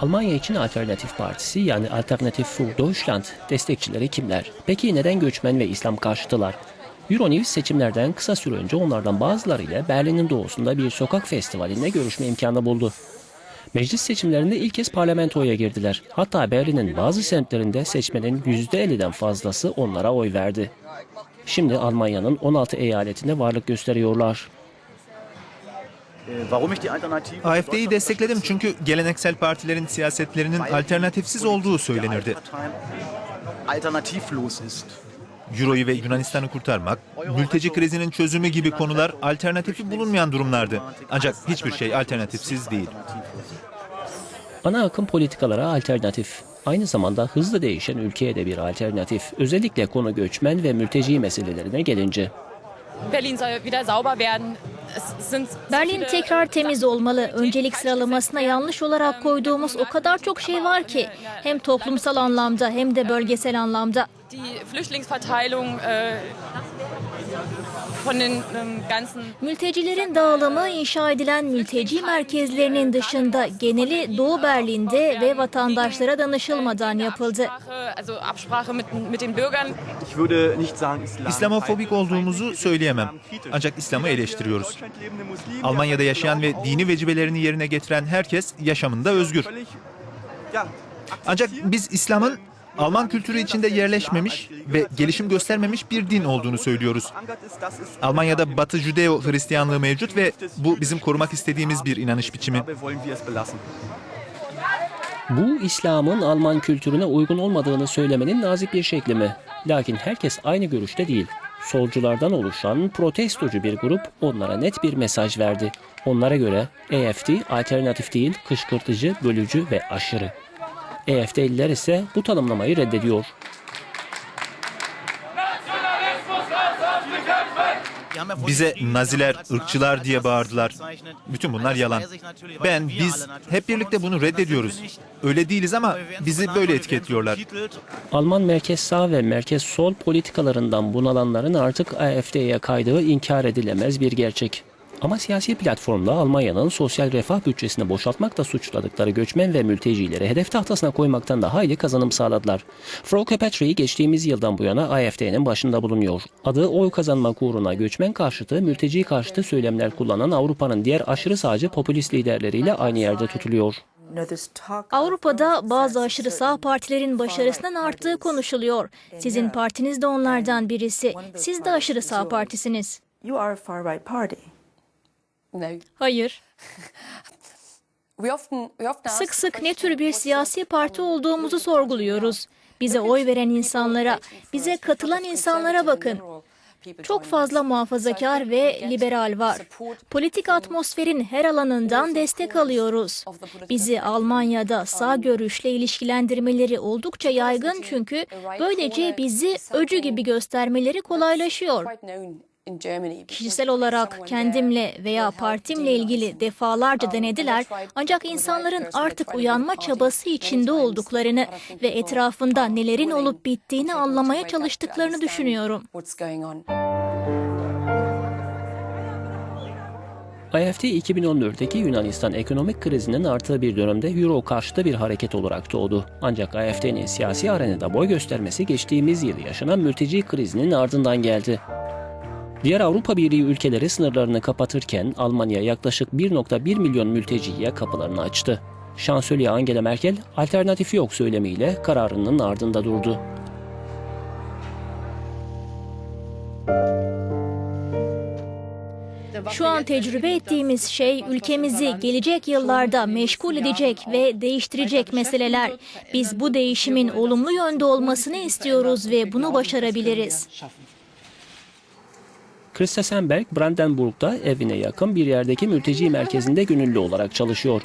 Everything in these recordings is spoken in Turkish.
Almanya için Alternatif Partisi yani Alternatif für Deutschland destekçileri kimler? Peki neden göçmen ve İslam karşıtılar? Euronews seçimlerden kısa süre önce onlardan bazılarıyla Berlin'in doğusunda bir sokak festivalinde görüşme imkanı buldu. Meclis seçimlerinde ilk kez parlamentoya girdiler. Hatta Berlin'in bazı semtlerinde seçmenin %50'den fazlası onlara oy verdi. Şimdi Almanya'nın 16 eyaletinde varlık gösteriyorlar. Warum ich die Alternative für AfD'yi Deutschland destekledim çünkü geleneksel partilerin siyasetlerinin alternatifsiz olduğu söylenirdi. Euro'yu ve Yunanistan'ı kurtarmak, mülteci krizinin çözümü gibi konular alternatifi bulunmayan durumlardı. Ancak hiçbir şey alternatifsiz değil. Ana akım politikalara alternatif. Aynı zamanda hızlı değişen ülkeye de bir alternatif. Özellikle konu göçmen ve mülteci meselelerine gelince. Berlin soll wieder sauber werden. Berlin tekrar temiz olmalı. Öncelik sıralamasına yanlış olarak koyduğumuz o kadar çok şey var ki. Hem toplumsal anlamda hem de bölgesel anlamda. Äh, ähm, ganzen Mültecilerin dağılımı inşa edilen mülteci merkezlerinin dışında geneli Doğu Berlin'de ve vatandaşlara danışılmadan yapıldı. Absprache, also Absprache mit, mit den Bürgern. Ich würde nicht sagen Islam. İslamofobik olduğumuzu söyleyemem. Ancak İslam'ı eleştiriyoruz. Almanya'da yaşayan ve dini vecibelerini yerine getiren herkes yaşamında özgür. Ancak biz İslam'ın Alman kültürü içinde yerleşmemiş ve gelişim göstermemiş bir din olduğunu söylüyoruz. Almanya'da Batı Judeo Hristiyanlığı mevcut ve bu bizim korumak istediğimiz bir inanış biçimi. Bu İslam'ın Alman kültürüne uygun olmadığını söylemenin nazik bir şekli mi? Lakin herkes aynı görüşte değil. Solculardan oluşan protestocu bir grup onlara net bir mesaj verdi. Onlara göre AFD alternatif değil, kışkırtıcı, bölücü ve aşırı. AFD'liler ise bu tanımlamayı reddediyor. Bize Naziler, ırkçılar diye bağırdılar. Bütün bunlar yalan. Ben, biz hep birlikte bunu reddediyoruz. Öyle değiliz ama bizi böyle etiketliyorlar. Alman merkez sağ ve merkez sol politikalarından bunalanların artık AfD'ye kaydığı inkar edilemez bir gerçek. Ama siyasi platformda Almanya'nın sosyal refah bütçesini boşaltmakla suçladıkları göçmen ve mültecileri hedef tahtasına koymaktan da hayli kazanım sağladılar. Frauke Petri geçtiğimiz yıldan bu yana AfD'nin başında bulunuyor. Adı oy kazanmak uğruna göçmen karşıtı, mülteci karşıtı söylemler kullanan Avrupa'nın diğer aşırı sağcı popülist liderleriyle aynı yerde tutuluyor. Avrupa'da bazı aşırı sağ partilerin başarısının arttığı konuşuluyor. Sizin partiniz de onlardan birisi. Siz de aşırı sağ partisiniz. You are a far right party. No. Hayır. Sık sık ne tür bir siyasi parti olduğumuzu sorguluyoruz. Bize oy veren insanlara, bize katılan insanlara bakın. Çok fazla muhafazakar ve liberal var. Politik atmosferin her alanından destek alıyoruz. Bizi Almanya'da sağ görüşle ilişkilendirmeleri oldukça yaygın çünkü böylece bizi öcü gibi göstermeleri kolaylaşıyor. Kişisel olarak kendimle veya partimle ilgili defalarca denediler ancak insanların artık uyanma çabası içinde olduklarını ve etrafında nelerin olup bittiğini anlamaya çalıştıklarını düşünüyorum. AfD 2014'teki Yunanistan ekonomik krizinin arttığı bir dönemde Euro karşıtı bir hareket olarak doğdu. Ancak AfD'nin siyasi arenada boy göstermesi geçtiğimiz yıl yaşanan mülteci krizinin ardından geldi. Diğer Avrupa Birliği ülkeleri sınırlarını kapatırken Almanya yaklaşık 1.1 milyon mülteciye kapılarını açtı. Şansölye Angela Merkel alternatifi yok söylemiyle kararının ardında durdu. Şu an tecrübe ettiğimiz şey ülkemizi gelecek yıllarda meşgul edecek ve değiştirecek meseleler. Biz bu değişimin olumlu yönde olmasını istiyoruz ve bunu başarabiliriz. Christa Senberg, Brandenburg'da evine yakın bir yerdeki mülteci merkezinde gönüllü olarak çalışıyor.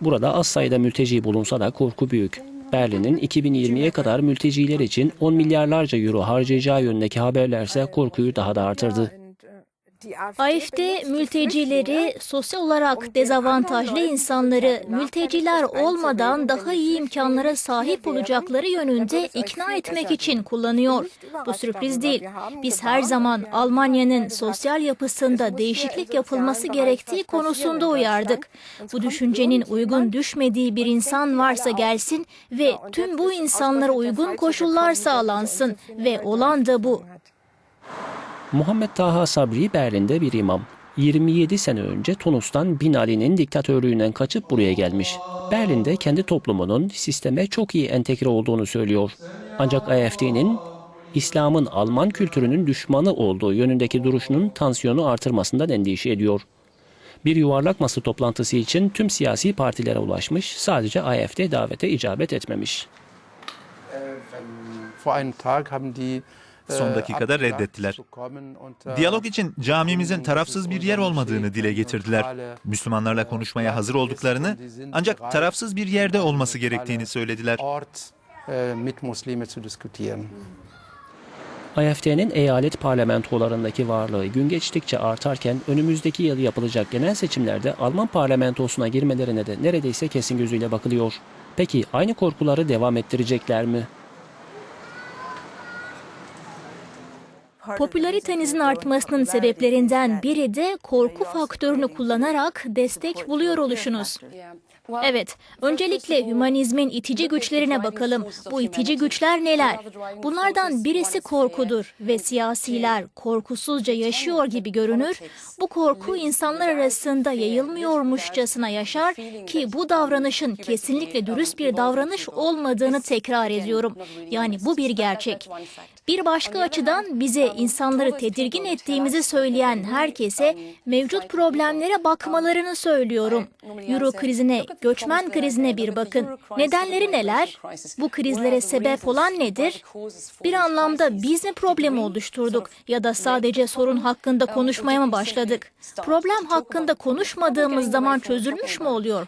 Burada az sayıda mülteci bulunsa da korku büyük. Berlin'in 2020'ye kadar mülteciler için 10 milyarlarca euro harcayacağı yönündeki haberlerse korkuyu daha da artırdı. AFD mültecileri, sosyal olarak dezavantajlı insanları mülteciler olmadan daha iyi imkanlara sahip olacakları yönünde ikna etmek için kullanıyor. Bu sürpriz değil. Biz her zaman Almanya'nın sosyal yapısında değişiklik yapılması gerektiği konusunda uyardık. Bu düşüncenin uygun düşmediği bir insan varsa gelsin ve tüm bu insanlara uygun koşullar sağlansın ve olan da bu. Muhammed Taha Sabri Berlin'de bir imam. 27 sene önce Tunus'tan Bin Ali'nin diktatörlüğünden kaçıp buraya gelmiş. Berlin'de kendi toplumunun sisteme çok iyi entegre olduğunu söylüyor. Ancak AFD'nin İslam'ın Alman kültürünün düşmanı olduğu yönündeki duruşunun tansiyonu artırmasından endişe ediyor. Bir yuvarlak masa toplantısı için tüm siyasi partilere ulaşmış, sadece AFD davete icabet etmemiş. Vor einem Tag haben die Son dakikada reddettiler. Diyalog için camimizin tarafsız bir yer olmadığını dile getirdiler. Müslümanlarla konuşmaya hazır olduklarını ancak tarafsız bir yerde olması gerektiğini söylediler. AFD'nin eyalet parlamentolarındaki varlığı gün geçtikçe artarken önümüzdeki yıl yapılacak genel seçimlerde Alman parlamentosuna girmelerine de neredeyse kesin gözüyle bakılıyor. Peki aynı korkuları devam ettirecekler mi? Popülaritenizin artmasının sebeplerinden biri de korku faktörünü kullanarak destek buluyor oluşunuz. Evet, öncelikle hümanizmin itici güçlerine bakalım. Bu itici güçler neler? Bunlardan birisi korkudur ve siyasiler korkusuzca yaşıyor gibi görünür. Bu korku insanlar arasında yayılmıyormuşçasına yaşar ki bu davranışın kesinlikle dürüst bir davranış olmadığını tekrar ediyorum. Yani bu bir gerçek. Bir başka açıdan bize insanları tedirgin ettiğimizi söyleyen herkese mevcut problemlere bakmalarını söylüyorum. Euro krizine, göçmen krizine bir bakın. Nedenleri neler? Bu krizlere sebep olan nedir? Bir anlamda biz mi problemi oluşturduk ya da sadece sorun hakkında konuşmaya mı başladık? Problem hakkında konuşmadığımız zaman çözülmüş mü oluyor?